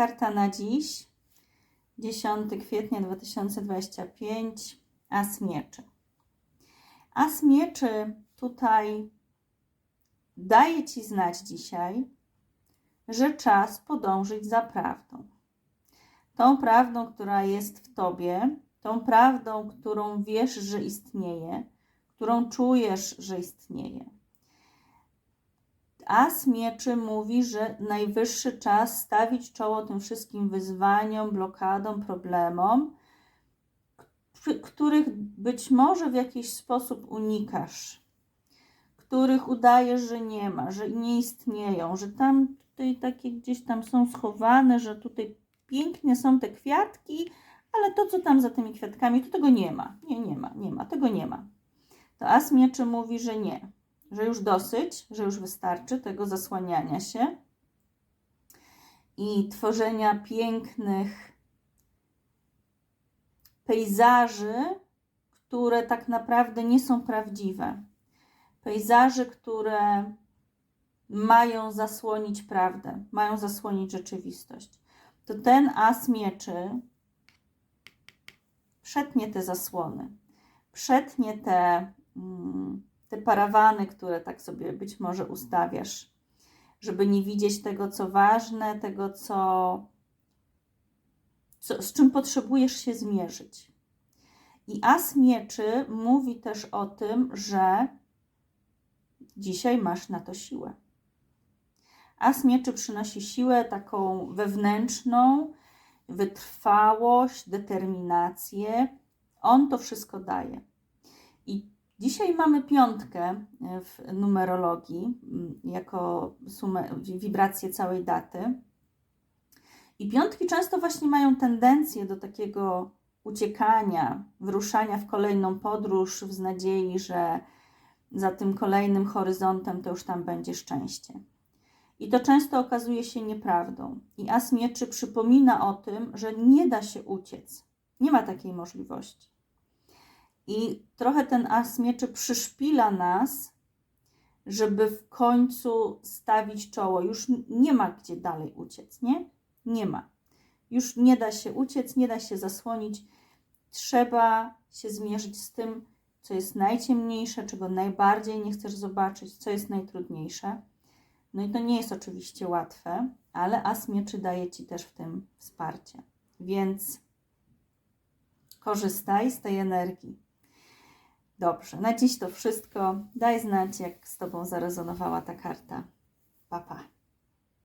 Karta na dziś, 10 kwietnia 2025, As Mieczy. As Mieczy tutaj daje Ci znać dzisiaj, że czas podążyć za prawdą. Tą prawdą, która jest w Tobie, tą prawdą, którą wiesz, że istnieje, którą czujesz, że istnieje. As mieczy mówi, że najwyższy czas stawić czoło tym wszystkim wyzwaniom, blokadom, problemom, których być może w jakiś sposób unikasz, których udajesz, że nie ma, że nie istnieją, że tam tutaj takie gdzieś tam są schowane, że tutaj pięknie są te kwiatki, ale to, co tam za tymi kwiatkami, to tego nie ma. Nie, nie ma, nie ma, tego nie ma. To as mieczy mówi, że nie, że już dosyć, że już wystarczy tego zasłaniania się i tworzenia pięknych pejzaży, które tak naprawdę nie są prawdziwe. Pejzaży, które mają zasłonić prawdę, mają zasłonić rzeczywistość. To ten as mieczy przetnie te zasłony, przetnie te. Parawany, które tak sobie być może ustawiasz, żeby nie widzieć tego, co ważne, tego, co, co z czym potrzebujesz się zmierzyć. I as mieczy mówi też o tym, że dzisiaj masz na to siłę. As mieczy przynosi siłę taką wewnętrzną, wytrwałość, determinację. On to wszystko daje. I Dzisiaj mamy piątkę e, w numerologii jako sumę, wibrację całej daty. I piątki często właśnie mają tendencję do takiego uciekania, wyruszania w kolejną podróż w nadziei, że za tym kolejnym horyzontem to już tam będzie szczęście. I to często okazuje się nieprawdą. I as mieczy przypomina o tym, że nie da się uciec. Nie ma takiej możliwości. I trochę ten as mieczy przyszpila nas, żeby w końcu stawić czoło. Już nie ma gdzie dalej uciec, nie? Nie ma. Już nie da się uciec, nie da się zasłonić. Trzeba się zmierzyć z tym, co jest najciemniejsze, czego najbardziej nie chcesz zobaczyć, co jest najtrudniejsze. No i to nie jest oczywiście łatwe, ale as mieczy daje Ci też w tym wsparcie. Więc korzystaj z tej energii. Dobrze, na dziś to wszystko. Daj znać, jak z Tobą zarezonowała ta karta. Pa, pa.